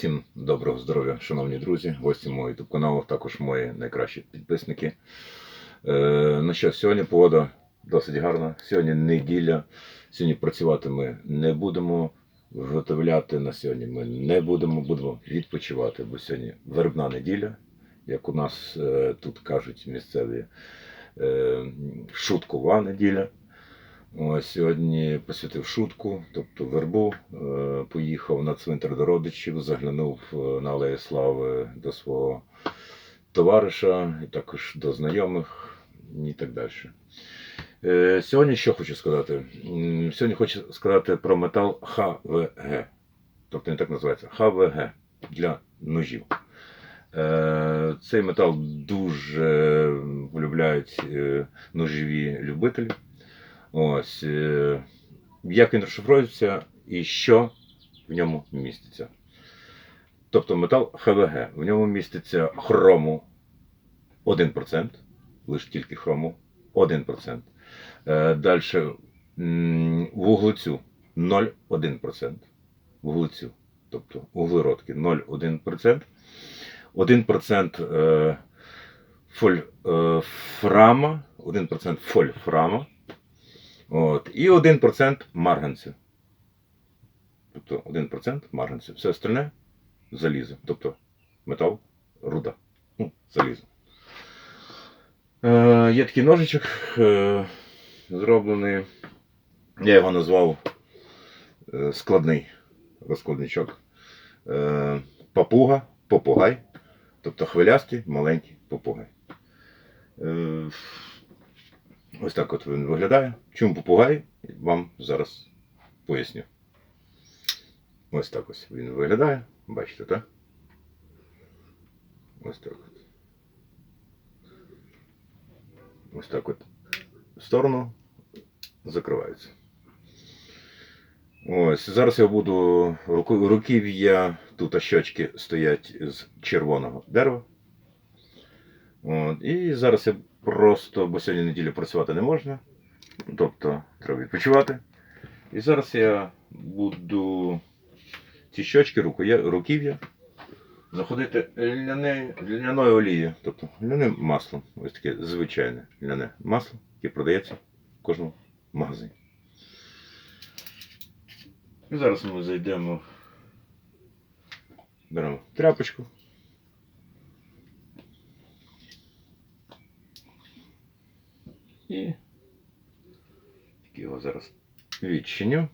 Всім доброго здоров'я, шановні друзі, гості мого YouTube каналу, також мої найкращі підписники. Е, ну що, сьогодні погода досить гарна. Сьогодні неділя. Сьогодні працювати ми не будемо. Виготовляти на сьогодні ми не будемо, будемо відпочивати, бо сьогодні вербна неділя, як у нас е, тут кажуть місцеві е, шуткова неділя. Сьогодні посвятив шутку, тобто вербу. Е, Поїхав на цвинтар до родичів, заглянув е, на Алею Слави до свого товариша, і також до знайомих і так далі. Е, Сьогодні що хочу сказати? Сьогодні хочу сказати про метал ХВГ. Тобто він так називається ХВГ для ножів. Цей метал дуже полюбляють ножові любителі. Ось. е, Як він розшифровується і що в ньому міститься. Тобто метал ХВГ. В ньому міститься хрому 1%, лише тільки хрому 1%. Е, Далі вуглецю 0,1%. Вуглецю, тобто вуглеродки 0,1%. 1% е, фольфрама, 1% фольфрама. От, і 1% марганцю. Тобто 1% марганцю. Все остальне залізо. Тобто метал, руда. Ну, залізо. Е, є такий ножичок е, зроблений. Я його назвав е, складний розкладничок. Е, папуга, попугай. Тобто хвилястий маленький попугай. Е, Ось так от він виглядає. Чому попугай? Вам зараз поясню. Ось так ось він виглядає. Бачите, так? Ось так от. Ось так от. В сторону закривається. Ось. Зараз я буду руків'я, тут щочки стоять з червоного дерева. От. І зараз я просто, бо сьогодні неділю працювати не можна. Тобто треба відпочивати. І зараз я буду ці щочки, руків'я заходити ляне, ляною олією, тобто ляним маслом. Ось таке звичайне ляне масло, яке продається в кожному магазині. І зараз ми зайдемо, беремо тряпочку. І тільки зараз відчиню.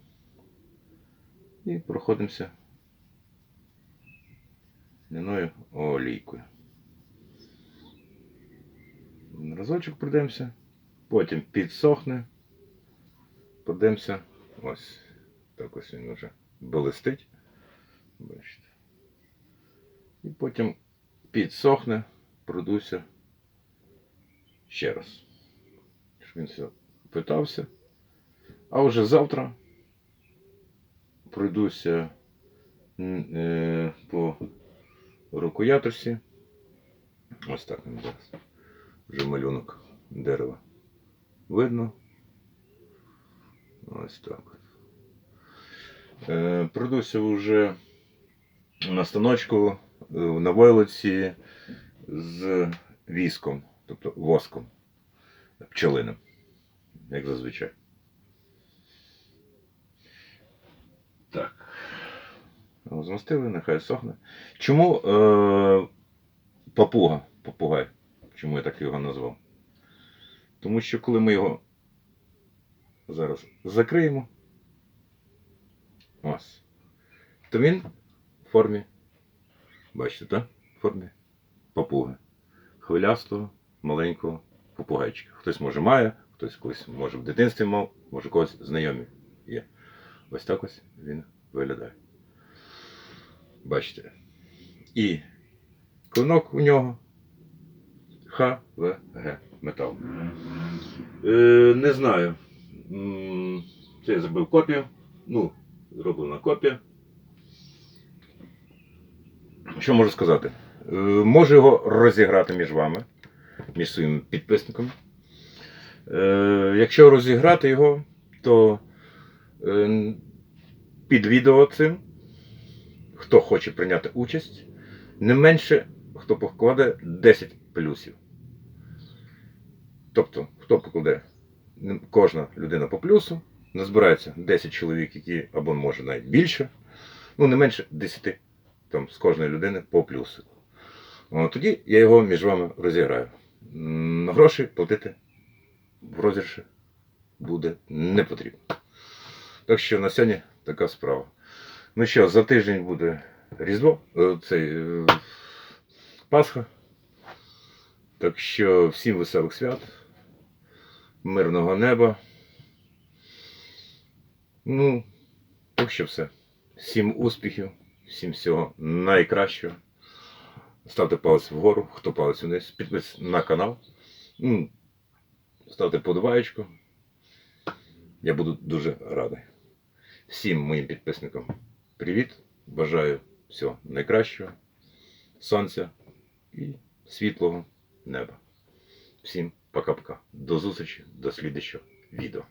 І проходимося ляною олійкою. Разочок пройдемося, потім підсохне, пройдемося. Ось так ось він вже блистить. Бачите. І потім підсохне, пройдуся ще раз щоб він все питався. А вже завтра пройдуся е, по рукояточці. Ось так він зараз. Вже малюнок дерева. Видно. Ось так. Е, пройдуся вже на станочку е, на войлоці з віском, тобто воском пчелиним, як зазвичай. Так. Змастили, нехай сохне. Чому е, папуга, попугай? Чому я так його назвав? Тому що коли ми його зараз закриємо, ось, то він в формі, бачите, так? В формі папуги. Хвилястого, маленького попугайчика. Хтось може має, хтось колись може в дитинстві мав, може когось знайомі є. Ось так ось він виглядає. Бачите. І клинок у нього ХВГ метал. Е, не знаю. Це я зробив копію. Ну, зроблена копія. Що можу сказати? Е, Можу його розіграти між вами між своїми підписниками. Е, якщо розіграти його, то е, під відео цим хто хоче прийняти участь, не менше, хто покладе 10 плюсів. Тобто, хто покладе кожна людина по плюсу, назбирається 10 чоловік, які або може навіть більше, ну не менше 10 там, з кожної людини по плюсу. Тоді я його між вами розіграю. М, Гроші платити в розіграші буде не потрібно. Так що на сьогодні така справа. Ну що, за тиждень буде Різдво, е, цей е, Пасха. Так що всім веселих свят, мирного неба. Ну, так що все. Всім успіхів, всім всього найкращого. Ставте палець вгору, хто палець вниз, підписуйтесь на канал. Ставте подобаєчку. Я буду дуже радий. Всім моїм підписникам привіт. Бажаю всього найкращого, сонця і світлого неба. Всім пока-пока. До зустрічі, до слідчого відео.